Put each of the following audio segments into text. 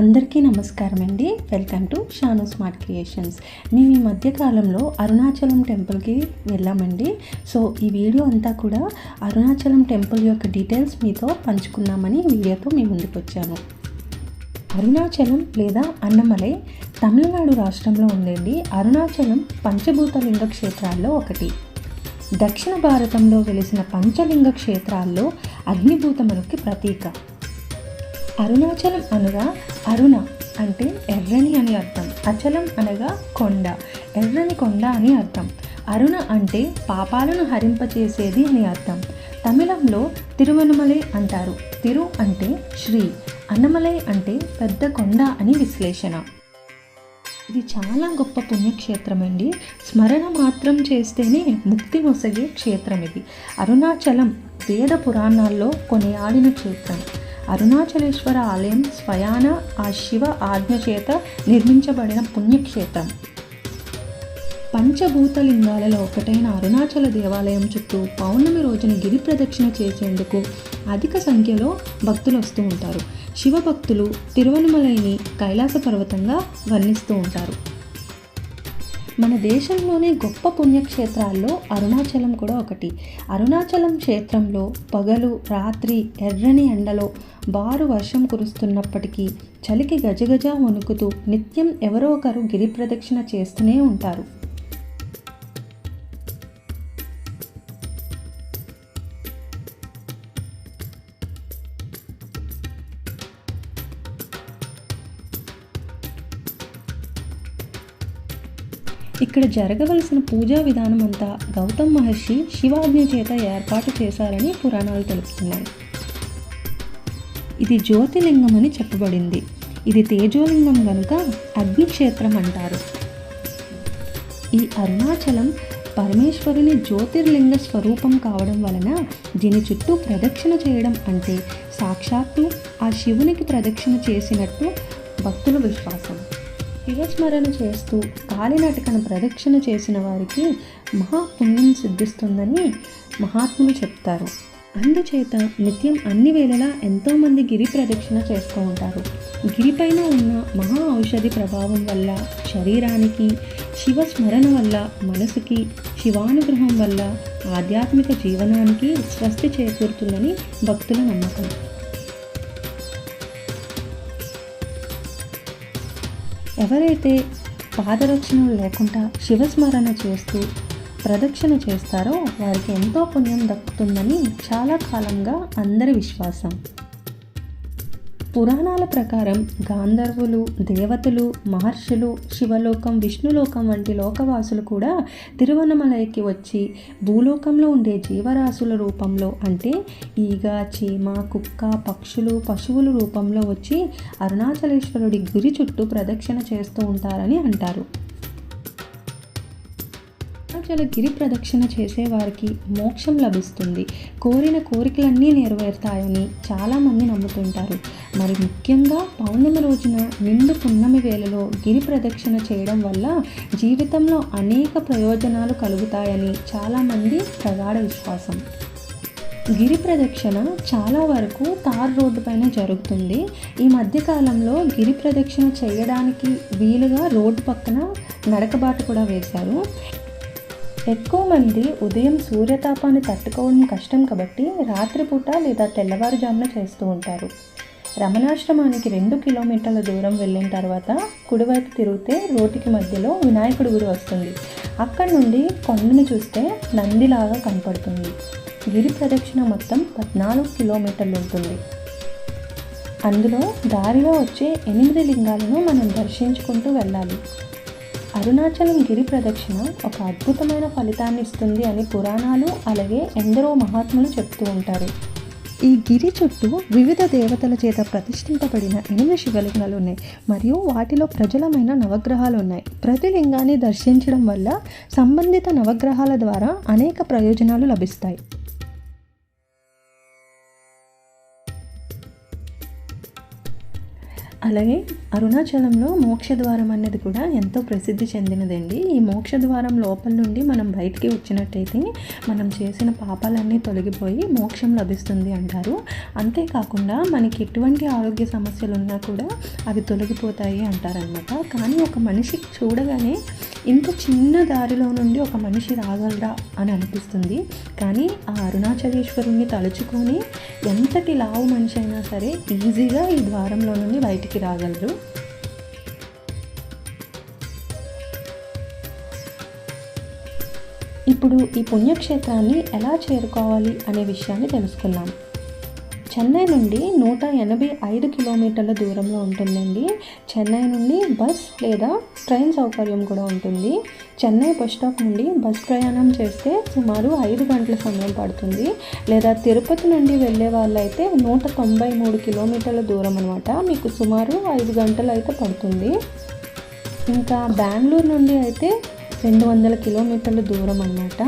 అందరికీ నమస్కారం అండి welcome to Shanu smart creations. మేము ఈ మధ్యకాలంలో అరుణాచలం టెంపుల్కి వెళ్ళామండి. సో ఈ వీడియో అంతా కూడా అరుణాచలం టెంపుల్ యొక్క డీటెయిల్స్ మీతో పంచుకున్నామని వీడియోతో మీ ముందుకు వచ్చాను. అరుణాచలం లేదా అన్నమలై తమిళనాడు రాష్ట్రంలో ఉందండి. అరుణాచలం పంచభూత లింగ క్షేత్రాల్లో ఒకటి. దక్షిణ భారతంలో వెలిసిన పంచలింగ క్షేత్రాల్లో అగ్నిభూతములకి ప్రతీక. అరుణాచలం అనగా అరుణ అంటే ఎర్రని అని అర్థం. అచలం అనగా కొండ. ఎర్రని కొండ అని అర్థం. అరుణ అంటే పాపాలను హరింపచేసేది అని అర్థం. తమిళంలో తిరువనమలై అంటారు. తిరు అంటే శ్రీ. అన్నమలై అంటే పెద్ద కొండ అని విశ్లేషణ. ఇది చాలా గొప్ప పుణ్యక్షేత్రం అండి స్మరణ మాత్రం చేస్తేనే ముక్తి మొసగే క్షేత్రం ఇది అరుణాచలం వేద పురాణాల్లో కొనియాడిన క్షేత్రం. అరుణాచలేశ్వర ఆలయం స్వయాన ఆ శివ ఆజ్ఞ చేత నిర్మించబడిన పుణ్యక్షేత్రం. పంచభూతలింగాలలో ఒకటైన అరుణాచల దేవాలయం చుట్టూ పౌర్ణమి రోజున గిరి ప్రదక్షిణ చేసేందుకు అధిక సంఖ్యలో భక్తులు వస్తూ ఉంటారు. శివ భక్తులు తిరువనమలైని కైలాస పర్వతంగా వర్ణిస్తూ ఉంటారు. మన దేశంలోనే గొప్ప పుణ్యక్షేత్రాల్లో అరుణాచలం కూడా ఒకటి. అరుణాచలం క్షేత్రంలో పగలు రాత్రి ఎర్రని ఎండలో బారు వర్షం కురుస్తున్నప్పటికీ చలికి గజగజ వణుకుతూ నిత్యం ఎవరో ఒకరు గిరి ప్రదక్షిణ చేస్తూనే ఉంటారు. ఇక్కడ జరగవలసిన పూజా విధానం అంతా గౌతమ్ మహర్షి శివాజ్ఞ చేత ఏర్పాటు చేశారని పురాణాలు తెలుపుతున్నాయి ఇది జ్యోతిలింగం అని చెప్పబడింది. ఇది తేజోలింగం కనుక అగ్నిక్షేత్రం అంటారు. ఈ అరుణాచలం పరమేశ్వరుని జ్యోతిర్లింగ స్వరూపం కావడం వలన దీని చుట్టూ ప్రదక్షిణ చేయడం అంటే సాక్షాత్తు ఆ శివునికి ప్రదక్షిణ చేసినట్టు భక్తుల విశ్వాసం. శివస్మరణ చేస్తూ కాలినాటికను ప్రదక్షిణ చేసిన వారికి మహాపుణ్యం సిద్ధిస్తుందని మహాత్ములు చెప్తారు. అందుచేత నిత్యం అన్ని వేళలా ఎంతోమంది గిరి ప్రదక్షిణ చేస్తూ ఉంటారు. గిరిపైన ఉన్న మహా ఔషధి ప్రభావం వల్ల శరీరానికి శివ స్మరణ వల్ల మనసుకి శివానుగ్రహం వల్ల ఆధ్యాత్మిక జీవనానికి స్వస్తి చేకూరుతుందని భక్తుల నమ్మకం. ఎవరైతే పాదరక్షణ లేకుండా శివస్మరణ చేస్తూ ప్రదక్షిణ చేస్తారో వారికి ఎంతో పుణ్యం దక్కుతుందని చాలా కాలంగా అందరి విశ్వాసం. పురాణాల ప్రకారం గాంధర్వులు దేవతలు మహర్షులు శివలోకం విష్ణులోకం వంటి లోకవాసులు కూడా తిరువనమలైకి వచ్చి భూలోకంలో ఉండే జీవరాశుల రూపంలో అంటే ఈగ చీమ కుక్క పక్షులు పశువుల రూపంలో వచ్చి అరుణాచలేశ్వరుడి గురి చుట్టూ ప్రదక్షిణ చేస్తూ ఉంటారని అంటారు. అరుణాచల గిరి ప్రదక్షిణ చేసేవారికి మోక్షం లభిస్తుంది. కోరిన కోరికలన్నీ నెరవేరుతాయని చాలామంది నమ్ముతుంటారు. మరి ముఖ్యంగా పౌర్ణమి రోజున నిండు పున్నమి వేళలో గిరి ప్రదక్షిణ చేయడం వల్ల జీవితంలో అనేక ప్రయోజనాలు కలుగుతాయని చాలామంది ప్రగాఢ విశ్వాసం. గిరి ప్రదక్షిణ చాలా వరకు తార్ రోడ్డు పైన జరుగుతుంది. ఈ మధ్యకాలంలో గిరి ప్రదక్షిణ చేయడానికి వీలుగా రోడ్డు పక్కన నడకబాటు కూడా వేశారు. ఎక్కువ మంది ఉదయం సూర్యతాపాన్ని తట్టుకోవడం కష్టం కాబట్టి రాత్రిపూట లేదా తెల్లవారుజామున చేస్తూ ఉంటారు. రమణాశ్రమానికి రెండు కిలోమీటర్ల దూరం వెళ్ళిన తర్వాత కుడివైపు తిరిగితే రోటికి మధ్యలో వినాయకుడి గుడి వస్తుంది. అక్కడ నుండి కొండను చూస్తే నందిలాగా కనపడుతుంది. గిరి ప్రదక్షిణ మొత్తం పద్నాలుగు కిలోమీటర్లు ఉంటుంది. అందులో దారిలో వచ్చే ఎనిమిది లింగాలను మనం దర్శించుకుంటూ వెళ్ళాలి. అరుణాచలం గిరి ప్రదక్షిణ ఒక అద్భుతమైన ఫలితాన్ని ఇస్తుంది అని పురాణాలు అలాగే ఎందరో మహాత్ములు చెప్తూ ఉంటారు. ఈ గిరి చుట్టూ వివిధ దేవతల చేత ప్రతిష్ఠింపబడిన ఎనిమిది శివలింగాలు ఉన్నాయి మరియు వాటిలో ప్రజలమైన నవగ్రహాలు ఉన్నాయి ప్రతి లింగాన్ని దర్శించడం వల్ల సంబంధిత నవగ్రహాల ద్వారా అనేక ప్రయోజనాలు లభిస్తాయి. అలాగే అరుణాచలంలో మోక్షద్వారం అన్నది కూడా ఎంతో ప్రసిద్ధి చెందినదండి. ఈ మోక్షద్వారం లోపల నుండి మనం బయటికి వచ్చినట్టయితే మనం చేసిన పాపాలన్నీ తొలగిపోయి మోక్షం లభిస్తుంది అంటారు. అంతేకాకుండా మనకి ఎటువంటి ఆరోగ్య సమస్యలు ఉన్నా కూడా అవి తొలగిపోతాయి అంటారనమాట కానీ ఒక మనిషి చూడగానే ఇంత చిన్న దారిలో నుండి ఒక మనిషి రాగలరా అని అనిపిస్తుంది. కానీ ఆ అరుణాచలేశ్వరుణ్ణి తలుచుకొని ఎంతటి లావు మనిషి అయినా సరే ఈజీగా ఈ ద్వారంలో నుండి బయటికి రాగలరు ఇప్పుడు ఈ పుణ్యక్షేత్రాన్ని ఎలా చేరుకోవాలి అనే విషయాన్ని తెలుసుకుందాం. చెన్నై నుండి నూట ఎనభై ఐదు కిలోమీటర్ల దూరంలో ఉంటుందండి. చెన్నై నుండి బస్ లేదా ట్రైన్ సౌకర్యం కూడా ఉంటుంది. చెన్నై బస్ స్టాప్ నుండి బస్ ప్రయాణం చేస్తే సుమారు ఐదు గంటల సమయం పడుతుంది. లేదా తిరుపతి నుండి వెళ్ళే వాళ్ళైతే నూట తొంభై మూడు కిలోమీటర్ల దూరం అనమాట మీకు సుమారు ఐదు గంటలు అయితే పడుతుంది. ఇంకా బెంగళూరు నుండి అయితే రెండు వందల కిలోమీటర్ల దూరం అన్నమాట.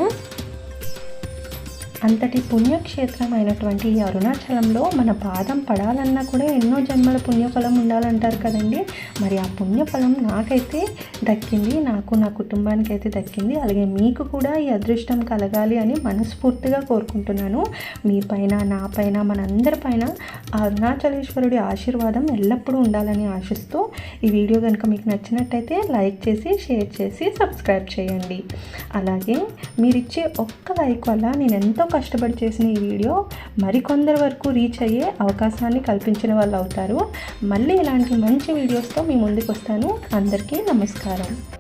అంతటి పుణ్యక్షేత్రం అయినటువంటి ఈ అరుణాచలంలో మన పాదం పడాలన్నా కూడా ఎన్నో జన్మల పుణ్యఫలం ఉండాలంటారు కదండి. మరి ఆ పుణ్యఫలం నాకైతే దక్కింది నాకు నా కుటుంబానికి అయితే దక్కింది. అలాగే మీకు కూడా ఈ అదృష్టం కలగాలి అని మనస్ఫూర్తిగా కోరుకుంటున్నాను. మీ పైన నా పైన మనందరి పైన ఆ అరుణాచలేశ్వరుడి ఆశీర్వాదం ఎల్లప్పుడూ ఉండాలని ఆశిస్తూ ఈ వీడియో కనుక మీకు నచ్చినట్టయితే లైక్ చేసి షేర్ చేసి సబ్స్క్రైబ్ చేయండి. అలాగే మీరిచ్చే ఒక్క లైక్ వల్ల నేను ఎంతో కష్టపడి చేసిన ఈ వీడియో మరికొందరి వరకు రీచ్ అయ్యే అవకాశాన్ని కల్పించిన వాళ్ళు అవుతారు. మళ్ళీ ఇలాంటి మంచి వీడియోస్తో మీ ముందుకు వస్తాను అందరికీ నమస్కారం.